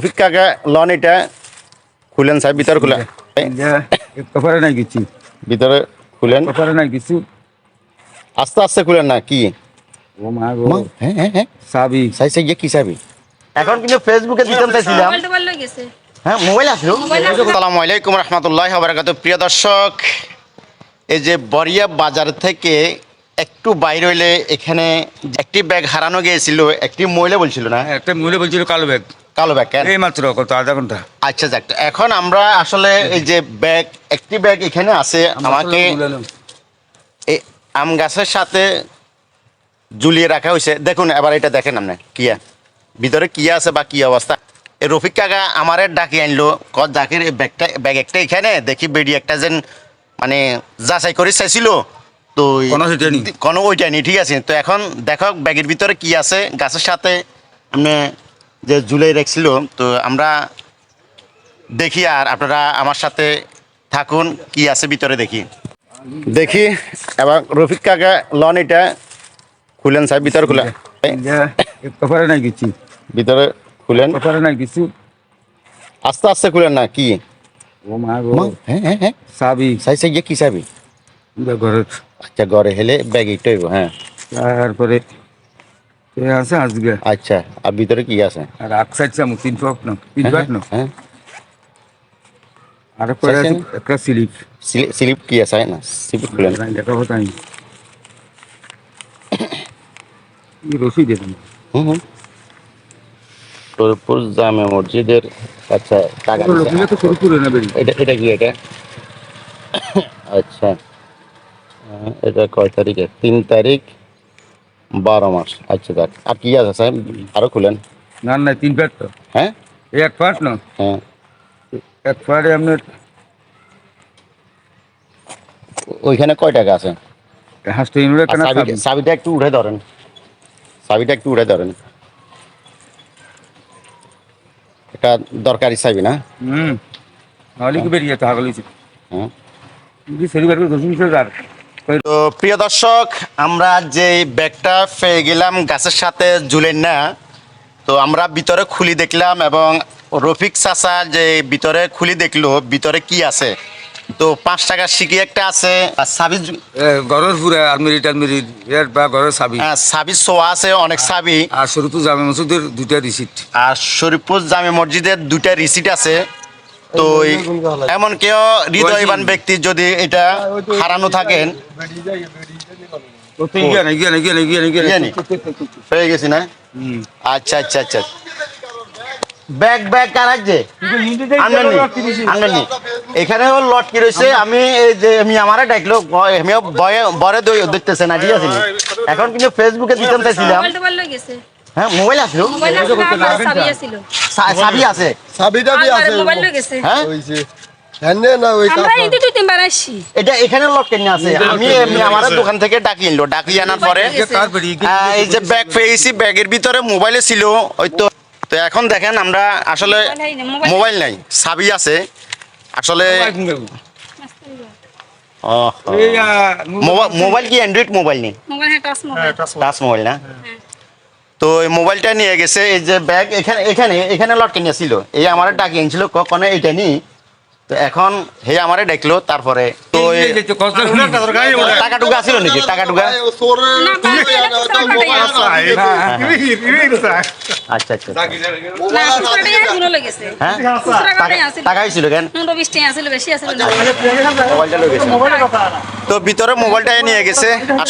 Rafiq loan এটা? খুলেন সাহেব ভিতরে খুলেন কপারে নাই কিছু। ভিতরে খুলেন। কপারে নাই কিছু। আস্তে আস্তে খুলেন না কি? ও মা গো। হ্যাঁ হ্যাঁ হ্যাঁ। সাবি সাই সাই কি চাবি? এখন কিন্তু ফেসবুকে দিতাম চাইছিলাম। হ্যাঁ মোবাইল আসলো। আসসালামু আলাইকুম রহমতুল্লাহ বারাকাত প্রিয় দর্শক এই যে বরিয়া বাজার থেকে একটু বাইরে হইলে এখানে একটি ব্যাগ হারানো গিয়েছিল একটি মহিলা বলছিল না? একটা মহিলা বলছিল কালো ব্যাগ। কালো ব্যাগ কেন? এই মাত্র কত আধা ঘণ্টা। আচ্ছা যাক এখন আমরা আসলে এই যে ব্যাগ একটি ব্যাগ এখানে আছে আমাকে এই আম গাছের সাথে ঝুলিয়ে রাখা হয়েছে। দেখুন এবার এটা দেখেন আপনি কিয়া ভিতরে কি আছে বা কি অবস্থা? এই রফিক কাকা আমারে ডাকি আনলো ক ডাকের এই ব্যাগটা ব্যাগ একটা এখানে দেখি বেডি একটা যেন মানে যাচাই করে চাইছিল। তো কোনো সেটা নি। কোনো ওইটা নেই ঠিক আছে? তো এখন দেখো ব্যাগের ভিতরে কি আছে গাছের সাথে আপনি যে জুলাই রাখছিল তো আমরা দেখি আর আপনারা আমার সাথে থাকুন কি আছে ভিতরে দেখি। দেখি এবার রফিক কাকা লন এটা খুলেন সাহেব ভিতরে খুলেন। কপারে নাই কিছু। ভিতরে খুলেন। কপারে নাই কিছু। আস্তে আস্তে খুলেন না কি? ও মা গো। হ্যাঁ হ্যাঁ হ্যাঁ। সাবি সাই সাই কি চাবি? ঘরের আচ্ছা ঘরে হেলে ব্যাগ এইটা হইব হ্যাঁ। তারপরে আছে আজকে? আচ্ছা আর ভিতরে কি আছে? আর আক সাইড চামু তিন ফক না তিন ফক না হ্যাঁ। আর পরে আছে একটা স্লিপ স্লিপ কি আছে না? স্লিপ খুলেন দেখা হতো আমি রসি দিতাম হুম হুম। সোরপুর জামে মসজিদের আচ্ছা টাকা। তো করে নেবেন এটা এটা কি এটা? আচ্ছা। এটা কয় তারিখে? তিন তারিখ। বারো মাস। আচ্ছা দেখ। আর কি আছে সাহেব? আরও খুলেন। না না তিন প্যাট তো। হ্যাঁ? এই এক পাট না? হ্যাঁ। এক পাটে আপনি ওইখানে কয় টাকা আছে? চাবিটা চাবিটা একটু উঠে ধরেন। চাবিটা একটু উঠে ধরেন। এটা দরকারি চাবি না? হুম। কি বেরিয়ে যেত হাগল হ্যাঁ। কি শনিবার করে তো প্রিয় দর্শক আমরা যে ব্যাগটা পেয়ে গেলাম গাছের সাথে ঝুলেন না তো আমরা ভিতরে খুলি দেখলাম এবং রফিক চাচা যে ভিতরে খুলি দেখল ভিতরে কি আছে? তো পাঁচ টাকা সিকি একটা আছে আর সাবি ঘরের পুরে আলমিরি টালমিরি এর বা ঘরের হ্যাঁ, সাবি সোয়া আছে অনেক সাবি। আর সরুতু জামে মসজিদের দুইটা রিসিট আর শরীফপুর জামে মসজিদের দুইটা রিসিট আছে। তো এমন কেউ হৃদয়বান ব্যক্তি যদি এটা হারানো থাকেন? পেয়ে গেছি না? আচ্ছা আচ্ছা আচ্ছা। ব্যাগ লটকি রয়েছে আমি এই যে আমি আমারে ডাকলো বয়ে বরে দই- দেখতেছে না ঠিক আছে এখন কিন্তু ফেসবুকে দিতাম চাইছিলাম। হ্যাঁ মোবাইল আসলো মোবাইল আছে চাবি আছে। চাবিটা বি আছে। মোবাইল গেছে। হ্যাঁ? হইছে আমরা ইন্দু দুই তিনবার আসছি। এটা এখানে লটকেন আছে। আমি এমনি আমার দোকান থেকে ডাকি আনলো ডাকি আনার পরে। এই যে ব্যাগ পেয়েছি ব্যাগের ভিতরে মোবাইলে ছিল। ওই তো তো এখন দেখেন আমরা আসলে মোবাইল নাই, চাবি আছে। আসলে মোবাইল মোবাইল কি অ্যান্ড্রয়েড মোবাইল নেই? মোবাইল হ্যাঁ টাচ মোবাইল। Touch mobile. না? তো এই মোবাইলটা নিয়ে গেছে এই যে ব্যাগ এখানে এখানে এখানে লটকে নিয়েছিল। এই আমার ডাকি এনেছিল কখনো এইটা নি তো এখন হে আমারে দেখল তারপরে তো টাকা টুকা আছিল নাকি? টাকা টুকা? আচ্ছা আচ্ছা। টাকা হ্যাঁ? খুচরা টাকা হয়েছিল কেন? গেছে। তো ভিতরে মোবাইলটা নিয়ে গেছে। আর